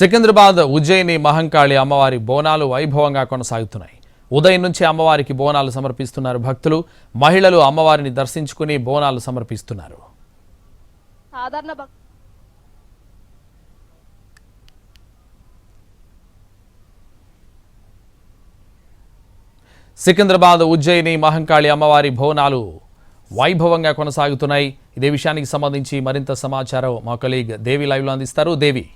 సికింద్రాబాద్ ఉజ్జయిని మహంకాళి అమ్మవారి బోనాలు వైభవంగా కొనసాగుతున్నాయి. ఉదయం నుంచి అమ్మవారికి బోనాలు సమర్పిస్తున్నారు భక్తులు. మహిళలు అమ్మవారిని దర్శించుకుని బోనాలు సమర్పిస్తున్నారు. సాధారణ సికింద్రాబాద్ ఉజ్జయిని మహంకాళి అమ్మవారి బోనాలు వైభవంగా కొనసాగుతున్నాయి. ఇదే విషయానికి సంబంధించి మరింత సమాచారం మా కొలీగ్ దేవి లైవ్లో అందిస్తారు. దేవి.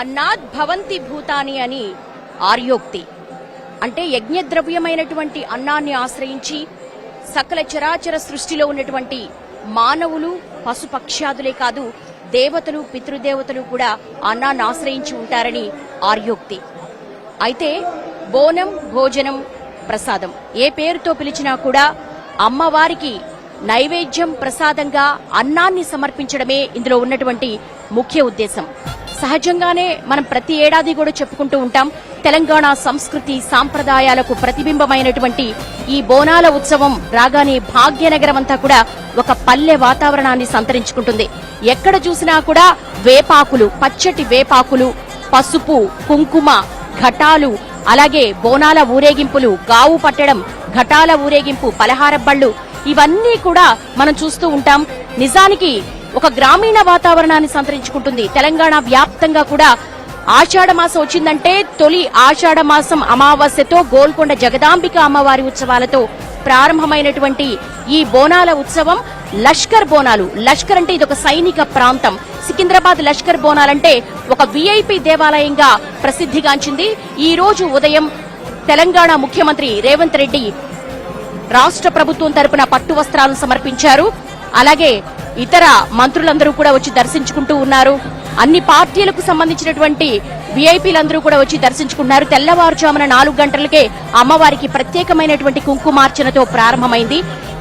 అన్నాద్ భవంతి భూతాని అని ఆర్యోక్తి. అంటే యజ్ఞద్రవ్యమైనటువంటి అన్నాన్ని ఆశ్రయించి సకల చరాచర సృష్టిలో ఉన్నటువంటి మానవులు పశుపక్ష్యాదులే కాదు దేవతలు పితృదేవతలు కూడా అన్నాన్ని ఆశ్రయించి ఉంటారని ఆర్యోక్తి. అయితే బోనం భోజనం ప్రసాదం ఏ పేరుతో పిలిచినా కూడా అమ్మవారికి నైవేద్యం ప్రసాదంగా అన్నాన్ని సమర్పించడమే ఇందులో ఉన్నటువంటి ముఖ్య ఉద్దేశం. సహజంగానే మనం ప్రతి ఏడాది కూడా చెప్పుకుంటూ ఉంటాం తెలంగాణ సంస్కృతి సాంప్రదాయాలకు ప్రతిబింబమైనటువంటి ఈ బోనాల ఉత్సవం రాగానే భాగ్యనగరం అంతా కూడా ఒక పల్లె వాతావరణాన్ని సంతరించుకుంటుంది. ఎక్కడ చూసినా కూడా వేపాకులు పచ్చటి వేపాకులు పసుపు కుంకుమ ఘటాలు అలాగే బోనాల ఊరేగింపులు గావు పట్టడం ఘటాల ఊరేగింపు పలహార బళ్ళు ఇవన్నీ కూడా మనం చూస్తూ ఉంటాం. నిజానికి ఒక గ్రామీణ వాతావరణాన్ని సంతరించుకుంటుంది. తెలంగాణ వ్యాప్తంగా కూడా ఆషాఢ మాసం వచ్చిందంటే తొలి ఆషాఢ మాసం అమావాస్యతో గోల్కొండ జగదాంబిక అమ్మవారి ఉత్సవాలతో ప్రారంభమైనటువంటి ఈ బోనాల ఉత్సవం లష్కర్ బోనాలు. లష్కర్ అంటే ఇది ఒక సైనిక ప్రాంతం. సికింద్రాబాద్ లష్కర్ బోనాలంటే ఒక విఐపి దేవాలయంగా ప్రసిద్ధిగాంచింది. ఈ రోజు ఉదయం తెలంగాణ ముఖ్యమంత్రి రేవంత్ రెడ్డి రాష్ట్ర ప్రభుత్వం తరపున పట్టు వస్త్రాలను సమర్పించారు. అలాగే ఇతర మంత్రులందరూ కూడా వచ్చి దర్శించుకుంటూ ఉన్నారు. అన్ని పార్టీలకు సంబంధించినటువంటి విఐపీలందరూ కూడా వచ్చి దర్శించుకున్నారు. తెల్లవారుజామున నాలుగు గంటలకే అమ్మవారికి ప్రత్యేకమైనటువంటి కుంకుమార్చనతో ప్రారంభమైంది.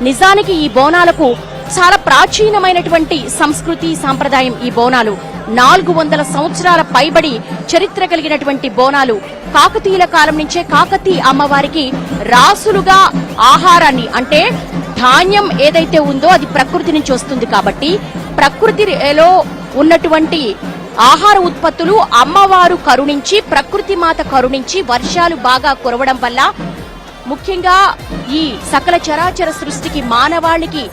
నిజానికి ఈ బోనాలకు చాలా ప్రాచీనమైనటువంటి సంస్కృతి సాంప్రదాయం ఈ బోనాలు. నాలుగు వందల సంవత్సరాల పైబడి చరిత్ర కలిగినటువంటి బోనాలు. కాకతీయుల కాలం నుంచే కాకతీ అమ్మవారికి రాసులుగా ఆహారాన్ని అంటే ధాన్యం ఏదైతే ఉందో అది ప్రకృతి నుంచి వస్తుంది కాబట్టి ప్రకృతిలో ఉన్నటువంటి ఆహార ఉత్పత్తులు అమ్మవారు కరుణించి ప్రకృతి మాత కరుణించి వర్షాలు బాగా కురవడం వల్ల ముఖ్యంగా ఈ సకల చరాచర సృష్టికి మానవాళికి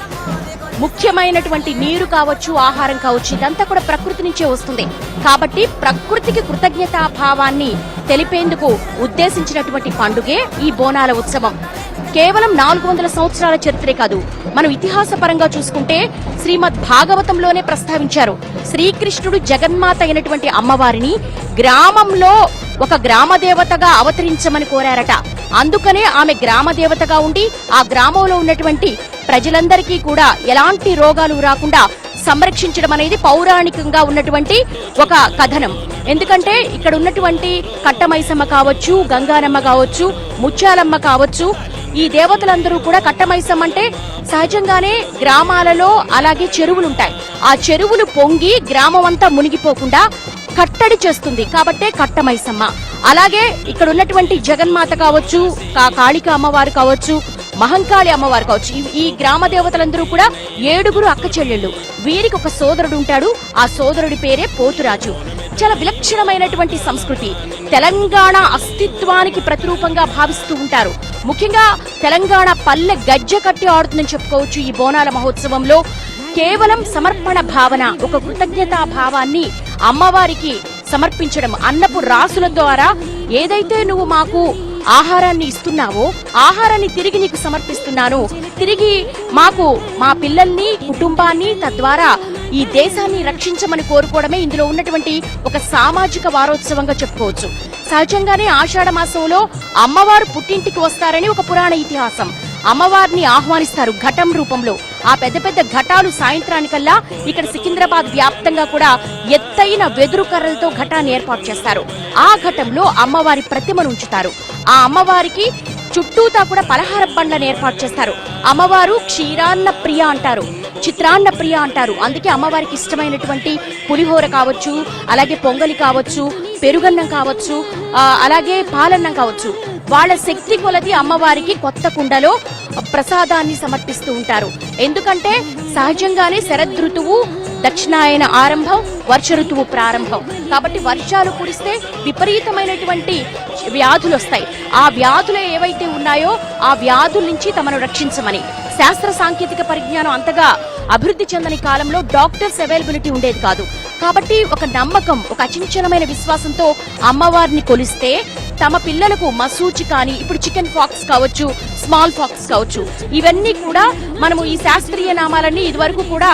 ముఖ్యమైనటువంటి నీరు కావచ్చు ఆహారం కావచ్చు ఇదంతా కూడా ప్రకృతి నుంచే వస్తుంది. కాబట్టి ప్రకృతికి కృతజ్ఞతా భావాన్ని తెలిపేందుకు ఉద్దేశించినటువంటి పండుగే ఈ బోనాల ఉత్సవం. కేవలం నాలుగు వందల సంవత్సరాల చరిత్రే కాదు మనం ఇతిహాస పరంగా చూసుకుంటే శ్రీమద్ భాగవతంలోనే ప్రస్తావించారు. శ్రీకృష్ణుడు జగన్మాత అయినటువంటి అమ్మవారిని గ్రామంలో ఒక గ్రామ దేవతగా అవతరించమని కోరారట. అందుకనే ఆమె గ్రామ దేవతగా ఉండి ఆ గ్రామంలో ఉన్నటువంటి ప్రజలందరికీ కూడా ఎలాంటి రోగాలు రాకుండా సంరక్షించడం అనేది పౌరాణికంగా ఉన్నటువంటి ఒక కథనం. ఎందుకంటే ఇక్కడ ఉన్నటువంటి కట్టమైసమ్మ కావచ్చు గంగానమ్మ కావచ్చు ముత్యాలమ్మ కావచ్చు ఈ దేవతలందరూ కూడా కట్టమైసమ్మ అంటే సహజంగానే గ్రామాలలో అలాగే చెరువులు ఉంటాయి. ఆ చెరువులు పొంగి గ్రామం అంతా మునిగిపోకుండా కట్టడి చేస్తుంది. కాబట్టే కట్టమైసమ్మ. అలాగే ఇక్కడ ఉన్నటువంటి జగన్మాత కావచ్చు కాళిక అమ్మవారు కావచ్చు మహంకాళి అమ్మవారు కావచ్చు ఈ- గ్రామ దేవతలందరూ కూడా ఏడుగురు అక్క చెల్లెళ్ళు. వీరికి ఒక సోదరుడు ఉంటాడు. ఆ సోదరుడి పేరే పోతురాజు. చాలా విలక్షణమైనటువంటి సంస్కృతి. తెలంగాణ అస్తిత్వానికి ప్రతిరూపంగా భావిస్తూ ఉంటారు. ముఖ్యంగా తెలంగాణ పల్లె గజ్జె కట్టి ఆడుతుందని చెప్పుకోవచ్చు ఈ బోనాల మహోత్సవంలో. కేవలం సమర్పణ భావన ఒక కృతజ్ఞతా భావాన్ని అమ్మవారికి సమర్పించడం అన్నపు రాసుల ద్వారా ఏదైతే నువ్వు మాకు ఆహారాన్ని ఇస్తున్నావో ఆహారాన్ని తిరిగి నీకు సమర్పిస్తున్నాను తిరిగి మాకు మా పిల్లల్ని కుటుంబాన్ని తద్వారా ఈ దేశాన్ని రక్షించమని కోరుకోవడమే ఇందులో ఉన్నటువంటి ఒక సామాజిక వారోత్సవంగా చెప్పుకోవచ్చు. సహజంగానే ఆషాఢ మాసంలో అమ్మవారు పుట్టింటికి వస్తారని ఒక పురాణ ఇతిహాసం. అమ్మవారిని ఆహ్వానిస్తారు ఘటం రూపంలో. ఆ పెద్ద పెద్ద ఘటాలు సాయంత్రానికల్లా ఇక్కడ సికింద్రాబాద్ వ్యాప్తంగా కూడా ఎత్తైన వెదురు కర్రలతో ఘటాన్ని ఏర్పాటు చేస్తారు. ఆ ఘటంలో అమ్మవారి ప్రతిమను ఉంచుతారు. ఆ అమ్మవారికి చుట్టూతా కూడా పలహార బండ్లను ఏర్పాటు చేస్తారు. అమ్మవారు క్షీరాన్న ప్రియ అంటారు చిత్రాన్న ప్రియ అంటారు. అందుకే అమ్మవారికి ఇష్టమైనటువంటి పులిహోర కావచ్చు అలాగే పొంగలి కావచ్చు పెరుగన్నం కావచ్చు అలాగే పాలన్నం కావచ్చు. వాళ్ళ శక్తి కొలది అమ్మవారికి కొత్త కుండలో ప్రసాదాన్ని సమర్పిస్తూ ఉంటారు. ఎందుకంటే సహజంగానే శరదృతువు దక్షిణాయన ఆరంభం వర్ష ఋతువు ప్రారంభం. కాబట్టి వర్షాలు కురిస్తే విపరీతమైనటువంటి వ్యాధులు వస్తాయి. ఆ వ్యాధులు ఏవైతే ఉన్నాయో ఆ వ్యాధుల నుంచి తమను రక్షించమని. శాస్త్ర సాంకేతిక పరిజ్ఞానం అంతగా అభివృద్ధి చెందని కాలంలో డాక్టర్స్ అవైలబిలిటీ ఉండేది కాదు. కాబట్టి ఒక నమ్మకం ఒక అచంచలమైన విశ్వాసంతో అమ్మవారిని కొలిస్తే తమ పిల్లలకు మసూచి కానీ ఇప్పుడు చికెన్ ఫాక్స్ కావచ్చు స్మాల్ ఫాక్స్ కావచ్చు ఇవన్నీ కూడా మనము ఈ శాస్త్రీయ నామాలన్నీ ఇదివరకు కూడా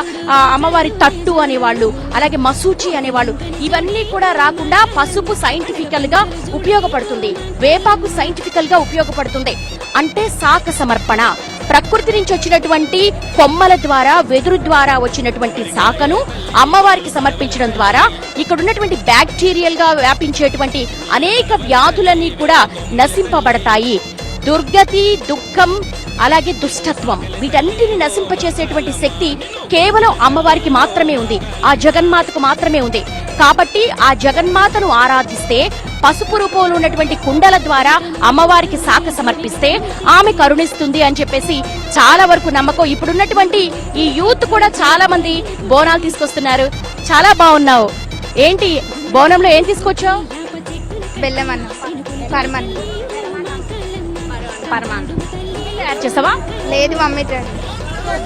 అమ్మవారి తట్టు అనేవాళ్ళు అలాగే మసూచి అనేవాళ్ళు ఇవన్నీ కూడా రాకుండా పసుపు సైంటిఫికల్గా ఉపయోగపడుతుంది. వేపాకు సైంటిఫికల్గా ఉపయోగపడుతుంది. అంటే సాక సమర్పణ. ప్రకృతి నుంచి వచ్చినటువంటి కొమ్మల ద్వారా వెదురు ద్వారా వచ్చినటువంటి శాఖను అమ్మవారికి సమర్పించడం ద్వారా ఇక్కడ ఉన్నటువంటి బ్యాక్టీరియల్గా వ్యాపించేటువంటి అనేక వ్యాధులన్నీ కూడా నశింపబడతాయి. దుర్గతి దుఃఖం అలాగే దుష్టత్వం వీటన్నిటిని నశింపచేసేటువంటి శక్తి కేవలం అమ్మవారికి మాత్రమే ఉంది. ఆ జగన్మాతకు మాత్రమే ఉంది. కాబట్టి ఆ జగన్మాతను ఆరాధిస్తే పసుపు రూపంలో ఉన్నటువంటి కుండల ద్వారా అమ్మవారికి శాఖ సమర్పిస్తే ఆమె కరుణిస్తుంది అని చెప్పేసి చాలా వరకు నమ్మకం. ఇప్పుడున్నటువంటి ఈ యూత్ కూడా చాలా మంది బోనాలు తీసుకొస్తున్నారు. చాలా బాగున్నావు. ఏంటి బోనంలో ఏం తీసుకొచ్చావు? బెల్లం అన్నం పరమన్ పరమాన్ తయారు చేసావా? లేదు మమ్మీ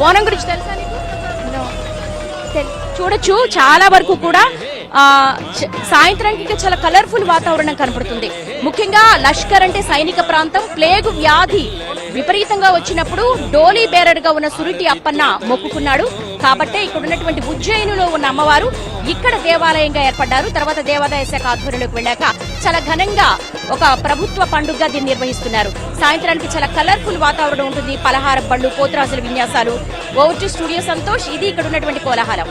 బోనం గురించి తెలుసా చూడొచ్చు చాలా వరకు కూడా సాయంత్రానికి ఇంకా చాలా కలర్ఫుల్ వాతావరణం కనపడుతుంది. ముఖ్యంగా లష్కర్ అంటే సైనిక ప్రాంతం ప్లేగు వ్యాధి విపరీతంగా వచ్చినప్పుడు డోలీ బేరడ్గా ఉన్న సురిటి అప్పన్న మొక్కుకున్నాడు. కాబట్టే ఇక్కడ ఉన్నటువంటి ఉజ్జయినిలో ఉన్న అమ్మవారు ఇక్కడ దేవాలయంగా ఏర్పడ్డారు. తర్వాత దేవాదాయ శాఖ ఆధ్వర్యంలోకి వెళ్ళాక చాలా ఘనంగా ఒక ప్రభుత్వ పండుగగా దీన్ని నిర్వహిస్తున్నారు. సాయంత్రానికి చాలా కలర్ఫుల్ వాతావరణం ఉంటుంది. పలహార బండ్లు పోతురాజుల విన్యాసాలు. ఓవర్ టు స్టూడియో సంతోష్ ఇది ఇక్కడ ఉన్నటువంటి కోలాహలం